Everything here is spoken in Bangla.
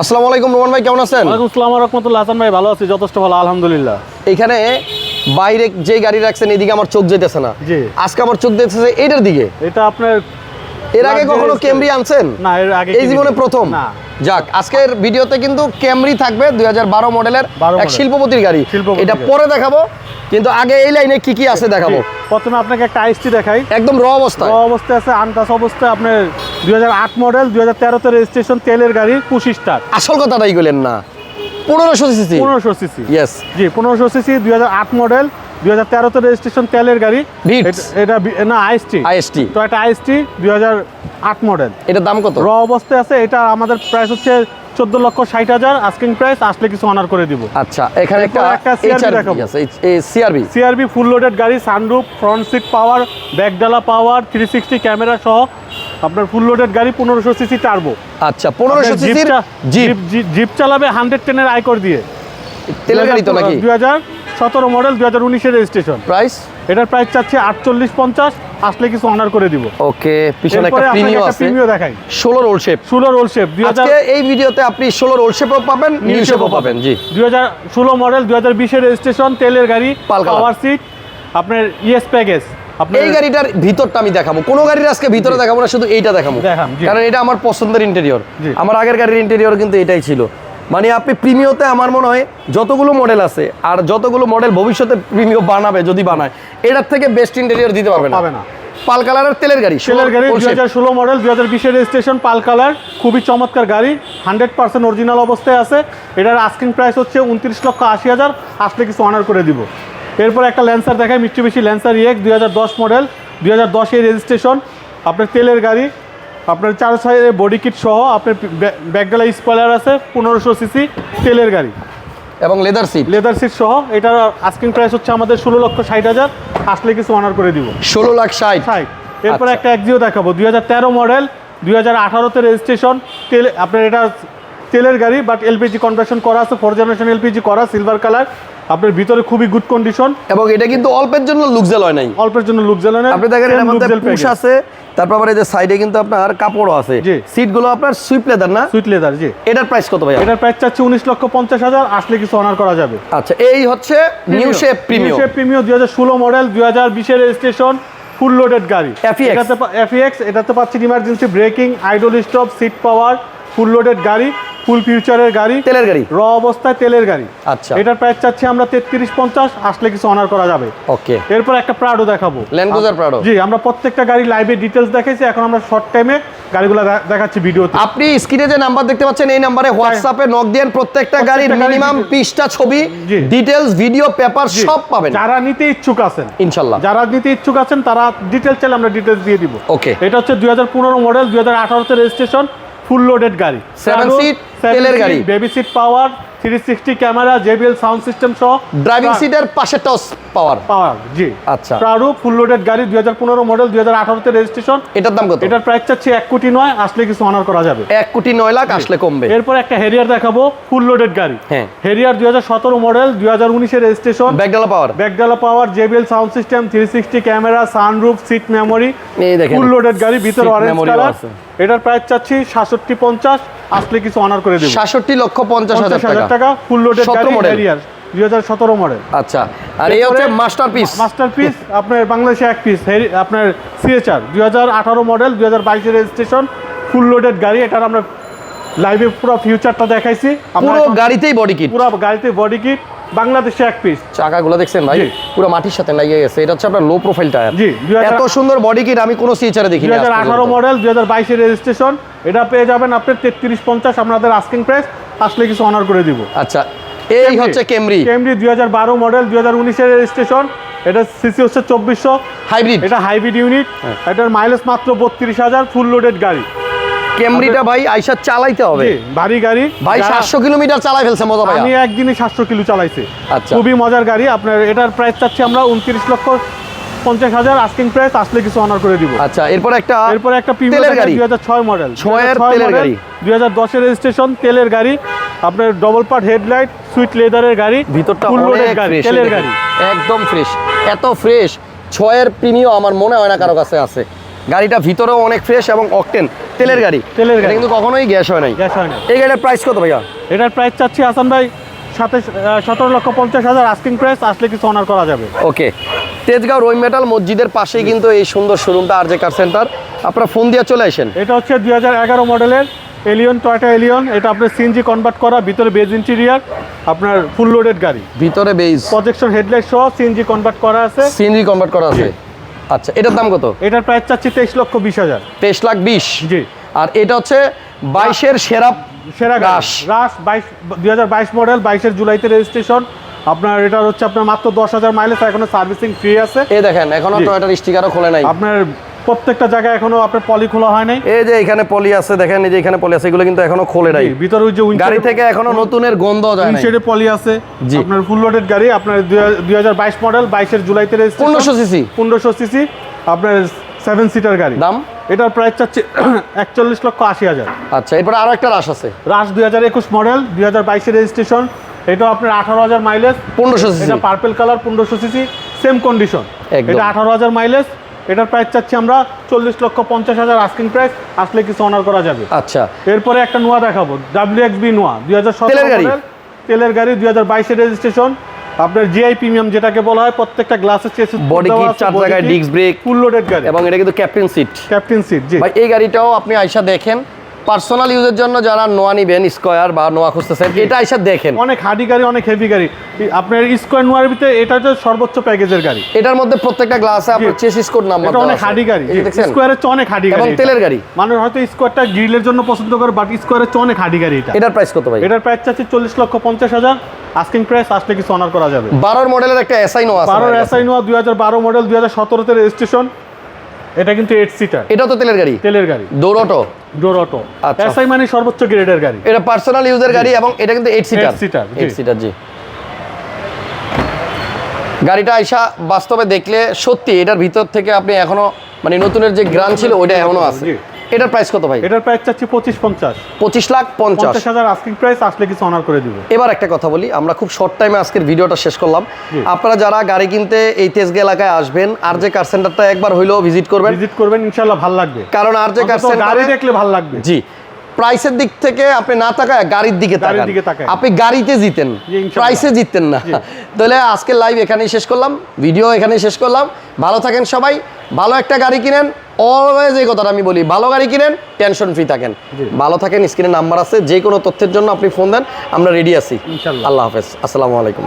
আসসালামু আলাইকুম রোমান ভাই কেমন আছেন? ওয়ালাইকুম আসসালাম রহমতুল্লাহ। হাসান ভাই ভালো আছি যথেষ্ট ভালো আলহামদুলিল্লাহ। এখানে বাইরে যে গাড়ি রাখছেন এদিকে আমার চোখ যেতেছে না। জি। আজকে আমার চোখ যেতেছে এটার দিকে। এটা আপনার এর আগে কখনো। ক্যামরি আনছেন? না এর আগে এই জীবনে প্রথম। না। যাক আজকের ভিডিওতে কিন্তু ক্যামরি থাকবে দুই মডেলের এক শিল্পপতির গাড়ি। এটা পরে দেখাবো কিন্তু আগে এই লাইনে কি কি আছে দেখাবো? প্রথমে আপনাকে একটা আইসটি দেখাই। একদম র অবস্থা র অবস্থা আছে আনটাস অবস্থা আপনার দুই হাজার আট মডেল দুই হাজার তেরোতে রেজিস্ট্রেশন তেলের গাড়ি পঁচিশ স্টার আসল কথাটাই বললেন না। পনেরোশো সিসি পনেরোশো সিসি ইয়েস জি পনেরোশো সিসি দুই হাজার আট মডেল দুই হাজার তেরোতে রেজিস্ট্রেশন তেলের গাড়ি। এটা- না আইসটি আইএসটি তো একটা আইসটি দুই হাজার আট মডেল এটার দাম কত? র অবস্থায় আছে এটা আমাদের প্রাইস হচ্ছে চোদ্দ লক্ষ ষাট হাজার। আস্কিং প্রাইস আসলে কিছু অনার করে দিব। আচ্ছা এখানে একটা একটা HRV দেখাবো। সিআরবি সিআরবি ফুল লোডেড গাড়ি সানরুফ ফ্রন্ট সিট পাওয়ার ব্যাকডালা পাওয়ার থ্রি সিক্সটি ক্যামেরা সহ আপনার ফুল লোডেড গাড়ি পনেরোশো সিসি টার্বো আচ্ছা পনেরোশো জিপ জিপ চালাবে হান্ড্রেড টেনের আইকর দিয়ে। তেলের গাড়ি তো নাকি? দুই হাজার সতেরো মডেল দুই হাজার উনিশের রেজিস্ট্রেশন প্রাইস এটার প্রাইস চাচ্ছি আটচল্লিশ পঞ্চাশ আসলে কিছু অনার করে দিব। ওকে পিছনে একটা প্রিমিও আছে। প্রিমিও দেখাই। ষোলো রোল শেপ ষোলো রোল শেপ আজকে এই ভিডিওতে আপনি ষোলো রোল শেপও পাবেন নিউ শেপও পাবেন জি। দুই হাজার ষোলো মডেল দুই হাজার বিশের রেজিস্ট্রেশন তেলের গাড়ি। পাওয়ার সিট আপনার ইএস প্যাকেজ এই গাড়িটার ভিতরটা আমি দেখাবো। কোনো গাড়ির আজকে ভিতরে দেখাবো না শুধু এইটা দেখাবো। কারণ এটা আমার পছন্দের ইন্টেরিয়র আমার আগের গাড়ির ইন্টেরিয়র কিন্তু এটাই ছিল। মানে আপনি প্রিমিওতে আমার মনে হয় যতগুলো মডেল আছে আর যতগুলো মডেল ভবিষ্যতে প্রিমিও বানাবে যদি বানায় এটার থেকে বেস্ট ইন্টেরিয়র দিতে পারবে না। পাল কালারের তেলের গাড়ি তেলের গাড়ি দুই হাজার ষোলো মডেল দুই হাজার বিশের রেজিস্ট্রেশন পাল কালার খুবই চমৎকার গাড়ি হান্ড্রেড পার্সেন্ট অরিজিনাল অবস্থায় আছে। এটার আস্কিং প্রাইস হচ্ছে উনত্রিশ লক্ষ আশি হাজার আসলে কিছু অনার করে দিব। এরপর একটা ল্যান্সার দেখায় মিট্সুবিশি ল্যান্সার ইয়েক দুই হাজার দশ মডেল দুই হাজার দশের রেজিস্ট্রেশন আপনার তেলের গাড়ি আপনার চার সাইডে বডি কিট সহ আপনার ব্যাকডালা স্পয়লার আছে পনেরোশো সিসি তেলের গাড়ি। এবং লেদার সিট লেদার সিট সহ এটার আস্কিং প্রাইস হচ্ছে আমাদের ষোলো লক্ষ ষাট হাজার আসলে কিছু অনার করে দিব। ষোলো লাখ ষাট। ষাট। এরপর আচ্ছা। একটা একজিও দেখাবো দুই হাজার তেরো মডেল দুই হাজার আঠারোতে রেজিস্ট্রেশন তেল আপনার এটা তেলের গাড়ি বাট এলপিজি কনভার্সন করা আছে ফোর জেনারেশন এলপিজি করা সিলভার কালার আপনার ভিতরে খুবই গুড কন্ডিশন এবং এটা কিন্তু অল্পের জন্য লুকজেল হয় নাই। অল্পের জন্য লুক জ্বালানো আপনি দেখেন এর মধ্যে পুশ আছে তারপর আবার এই যে সাইডে কিন্তু আপনার কাপড়ও আছে। জি। সিটগুলো আপনার সুইপ লেদার না? সুইট লেদার জি। এটার প্রাইস কত ভাই এটার প্রাইস চাচ্ছে উনিশ লক্ষ পঞ্চাশ হাজার আসলে কিছু অনার করা যাবে। আচ্ছা এই হচ্ছে new shape premium shape premium দুই হাজার ষোলো মডেল দুই হাজার বিশের রেজিস্ট্রেশন ফুল লোডেড গাড়ি। FEX এটাতে এফিএক্স এটাতে পাচ্ছি emergency braking idle stop seat power full loaded গাড়ি। ফুল ফিউচারের গাড়ি তেলের গাড়ি। র অবস্থায় তেলের গাড়ি। আচ্ছা। এটার প্রাইস চাচ্ছি আমরা তেত্রিশ পঞ্চাশ আসলে কিছু অনার করা যাবে। ওকে এরপর একটা প্রাডো দেখাবো। Cruiser Prado। জি আমরা প্রত্যেকটা গাড়ি লাইভে ডিটেলস দেখাইছি এখন আমরা শর্ট টাইমে গাড়িগুলো দেখাচ্ছি ভিডিওতে। আপনি স্ক্রিনে যে নাম্বার দেখতে পাচ্ছেন এই নাম্বারে হোয়াটসঅ্যাপে নক দেন প্রত্যেকটা গাড়ির মিনিমাম details। বিশটা ছবি জি। ডিটেলস ভিডিও পেপার সব পাবেন। যারা নিতে ইচ্ছুক আছেন ইনশাল্লাহ। যারা নিতে ইচ্ছুক আছেন তারা ডিটেলস চাইলে আমরা ডিটেলস দিয়ে দিব। ওকে এটা হচ্ছে দুই হাজার পনেরো মডেল দুই হাজার আঠারোতে রেজিস্ট্রেশন ফুল লোডেড গাড়ি। সেভেন সিট তেলের গাড়ি। Baby seat power three sixty camera JBL sound system সহ ড্রাইভিং সিটের পাশেরটাও পাওয়ার পাওয়ার জি। আচ্ছা। প্রাডো ফুল লোডেড গাড়ি দুই হাজার পনেরো মডেল দুই হাজার আঠারোতে রেজিস্ট্রেশন এটার দাম কত? এটার প্রাইস চাচ্ছি এক কোটি নয় আসলে কিছু অনার করা যাবে। এক কোটি নয় লাখ আসলে কমবে। এরপর একটা হেরিয়ার দেখাবো ফুল লোডেড গাড়ি। হ্যাঁ। হেরিয়ার দুই হাজার সতেরো মডেল দুই হাজার উনিশের রেজিস্ট্রেশন ব্যাকডালা power ব্যাকডালা power JBL sound system three sixty camera sunroof seat memory এই দেখেন ফুল লোডেড গাড়ি ভিতরে অরেঞ্জ কালার আছে। এটার প্রাইস চাচ্ছি সাতষট্টি পঞ্চাশ আসলে কিছু অনার করে দেবো। সাতষট্টি লক্ষ পঞ্চাশ হাজার টাকা। ফুল 17 গাড়ি দুই হাজার সতেরো মডেল আচ্ছা আর এই হচ্ছে মাস্টার পিস মাস্টার পিস আপনার বাংলাদেশে এক পিস আপনার সিএচআর দুই হাজার আঠারো মডেল দুই হাজার বাইশের রেজিস্ট্রেশন ফুল লোডেড গাড়ি এটার আমরা লাইভে পুরো ফিউচারটা দেখাইছি। পুরো গাড়িতেই বডি কিট পুরো গাড়িতে বডি কিট বাংলাদেশে এক পিস চাকাগুলো দেখছেন ভাই? পুরো মাটির সাথে লাগিয়ে গেছে। এটা হচ্ছে আপনার লো প্রোফাইল টায়ার জি, এত সুন্দর বডি কিট আমি কোনো সিচারে দেখিনি দুই আজ হাজার আঠারো পর্যন্ত। মডেল দুই হাজার বাইশের রেজিস্ট্রেশন এটা পেয়ে যাবেন আপনি তেত্রিশ পঞ্চাশ আপনাদের আস্কিং প্রাইস আসলে কিছু অনার করে দিব। আচ্ছা এই হচ্ছে দুই হাজার বারো মডেল দুই হাজার উনিশের রেজিস্ট্রেশন এটা সিসি হচ্ছে চব্বিশশো। হাইব্রিড এটা হাইব্রিড ইউনিট হ্যাঁ। এটার মাইলেজ মাত্র বত্রিশ হাজার ফুল লোডেড গাড়ি। কেমরিটা ভাই আইসা চালাইতে হবে। ভারী গাড়ি ভাই যারা- সাতশো কিলোমিটার চালাই ফেলছে মজা ভাই আমি একদিনই সাতশো কিলো চালাইছি। আচ্ছা। খুবই মজার গাড়ি আপনার এটার প্রাইস চাচ্ছি আমরা উনত্রিশ লক্ষ পঞ্চাশ হাজার আস্কিং প্রাইস আসলে কিছু অনার করে দিব। আচ্ছা এরপর একটা এরপর একটা তেলের গাড়ি। দুই হাজার ছয় মডেল ছয়ের তেলের গাড়ি। দুই হাজার দশের রেজিস্ট্রেশন তেলের গাড়ি আপনার ডবল পার্ট হেডলাইট সুইট লেদারের গাড়ি ভিতরটা অনেক গাড়ি তেলের গাড়ি। একদম ফ্রেশ এত ফ্রেশ ছয়ের প্রিমিও আমার মনে হয় না কারও কাছে আছে। গাড়িটা ভিতরেও অনেক ফ্রেশ এবং অকটেন তেলের গাড়ি। তেলের গাড়ি। কিন্তু কখনোই গ্যাস হয় নাই। গ্যাস হয় না এই গাড়িটার প্রাইস কত ভাইয়া? এটার প্রাইস চাচ্ছি হাসান ভাই সাথে সতেরো লক্ষ পঞ্চাশ হাজার আস্কিং প্রাইস আসলে কিছু অনার করা যাবে। ওকে তেজগাঁও রোই মেটাল মসজিদের পাশেই কিন্তু এই সুন্দর শোরুমটা আর জে কার সেন্টার আপনারা ফোন দিয়ে চলে আসেন। এটা হচ্ছে দুই হাজার এগারো মডেলের এলিয়ন টয়টা এলিয়ন এটা আপনার সিএনজি কনভার্ট করা ভিতরে বেজ ইন্টেরিয়ার আপনার ফুল লোডেড গাড়ি। ভিতরে বেজ প্রজেকশন হেডলাইট সহ সিএনজি কনভার্ট করা আছে। সিএনজি কনভার্ট করা আছে। আচ্ছা এটার দাম কত? এটার প্রাইস চাচ্ছি তেইশ লক্ষ বিশ হাজার। তেইশ লাখ বিশ? জি। আর এটা হচ্ছে বাইশের সেরা সেরা। গাছ রাস বাইশ দুই হাজার বাইশ মডেল বাইশের জুলাইতে রেজিস্ট্রেশন। আপনার এটা হচ্ছে আপনার মাত্র দশ হাজার মাইলেজ এখনও সার্ভিসিং ফ্রি আছে। এ দেখেন এখনও। টয়টার স্টিকারও খোলে নাই। আপনার প্রত্যেকটা জায়গায় এখনও আপনার পলি খোলা হয় নাই। এই যে এখানে পলি আছে দেখেন এই যে এখানে পলি আছে এগুলো কিন্তু এখনও খোলে নাই। ভিতরে ওই যে গাড়ি থেকে এখনও নতুনের গন্ধ যায় না উইন্ডশেডে পলি আছে। আপনার ফুল লোডেড গাড়ি আপনার দুই হাজার বাইশ মডেল বাইশের জুলাইতে পনেরোশো সিসি পনেরোশো সিসি আপনার সেভেন সিটার গাড়ি। দাম? এটার প্রাইস চাচ্ছে একচল্লিশ লক্ষ আশি হাজার। আচ্ছা এরপরে আরও একটা রাশ আছে। রাশ দুই হাজার একুশ মডেল দুই হাজার বাইশের রেজিস্ট্রেশন এটা আপনার আঠারো হাজার মাইলেজ পনেরোশো সিসি এটা পার্পেল কালার পনেরোশো সিসি সেম কন্ডিশন এটা আঠারো হাজার মাইলেজ এটার প্রাইস চাচ্ছি আমরা চল্লিশ লক্ষ পঞ্চাশ হাজার আস্কিং প্রাইস আসলে কিছু অনার করা যাবে। আচ্ছা। এরপরে একটা নোয়া দেখাবো ডাব্লিউ এক্স বি নোয়া দুই হাজার তেলের গাড়ি? তেলের গাড়ি দুই হাজার বাইশে রেজিস্ট্রেশন আপনার জিআই প্রিমিয়াম যেটাকে বলা হয় প্রত্যেকটা গ্লাসের চেয়ে বডি কিট চার জায়গায় ডিস্ক ব্রেক ফুল লোডেড গাড়ি। এবং এটা কিন্তু ক্যাপ্টেন সিট ক্যাপ্টেন সিট জি। ভাই এই গাড়িটাও আপনি আয়সা দেখেন পার্সোনাল ইউজের জন্য যারা নোয়া নিবেন স্কোয়ার বা নোয়া খুঁজতেছেন এটা আইসা দেখেন। অনেক হাডি গাড়ি অনেক হেভি গাড়ি। আপনার স্কোয়ার নোয়ার ভিতরে এটা হচ্ছে সর্বোচ্চ প্যাকেজের গাড়ি। এটার মধ্যে প্রত্যেকটা গ্লাসে আপনার। চেসিস কোড নাম্বার এটা অনেক হাডি গাড়ি। স্কোয়ারের চেয়ে অনেক হাডি গাড়ি এবং তেলের গাড়ি। মানুষ হয়তো স্কোয়ারটা গ্রিলের জন্য পছন্দ করে বাট স্কোয়ারের চেয়ে অনেক হাডি গাড়ি এটা। এটার প্রাইস কত ভাই? এটার প্রাইস চাচ্ছি চল্লিশ লক্ষ পঞ্চাশ হাজার। আস্কিং প্রাইস আসলে কিছু অনার করা যাবে। বারোর মডেলের একটা এসআই নোয়া আছে বারো ভাইয়ের কাছে। এসআই নোয়া দুই হাজার বারো মডেল দুই হাজার সতেরোতে রেজিস্ট্রেশন এটা কিন্তু এইট সিটার এটাও তো তেলের গাড়ি? তেলের গাড়ি। Door auto door auto. SI মানে সর্বোচ্চ গ্রেডের গাড়ি। এটা পার্সোনাল ইউজের গাড়ি এবং এটা কিন্তু eight seater seater. Eight seater জি। গাড়িটা আইসা বাস্তবে দেখলে সত্যি এটার ভিতর থেকে আপনি এখনও মানে নতুনের যে গ্রান ছিল ওইটা এখনও আছে। এটার প্রাইস কত ভাই? এটার প্রাইস চাচ্ছি পঁচিশ পঞ্চাশ। পঁচিশ লাখ পঞ্চাশ। হাজার আস্কিং প্রাইস আসলে কিছু অনার করে দিব। এবার একটা কথা বলি আমরা খুব শর্ট টাইমে আজকের ভিডিওটা শেষ করলাম। আপনারা যারা গাড়ি কিনতে এই তেজগা এলাকায় আসবেন আর যে কার সেন্টারটা একবার হইলেও ভিজিট করবেন। ভিজিট করবেন ইনশাল্লাহ ভালো লাগবে। কারণ আর যে কার সেন্টার গাড়ি দেখলে ভালো লাগবে। জি। প্রাইসের দিক থেকে আপনি না তাকায় গাড়ির দিকে তাকান। আপনি গাড়িতে জিতেন। প্রাইসে জিততেন না। তাহলে আজকের লাইভ এখানেই শেষ করলাম। ভিডিও এখানেই শেষ করলাম। ভালো থাকেন সবাই। ভালো একটা গাড়ি কিনেন। অলওয়েজ এই কথাটা আমি বলি ভালো গাড়ি কিনেন টেনশন ফ্রি থাকেন। ভালো থাকেন স্ক্রিনে নাম্বার আছে যে কোনো তথ্যের জন্য আপনি ফোন দেন আমরা রেডি আছি। আল্লাহ হাফেজ। আসসালামু আলাইকুম।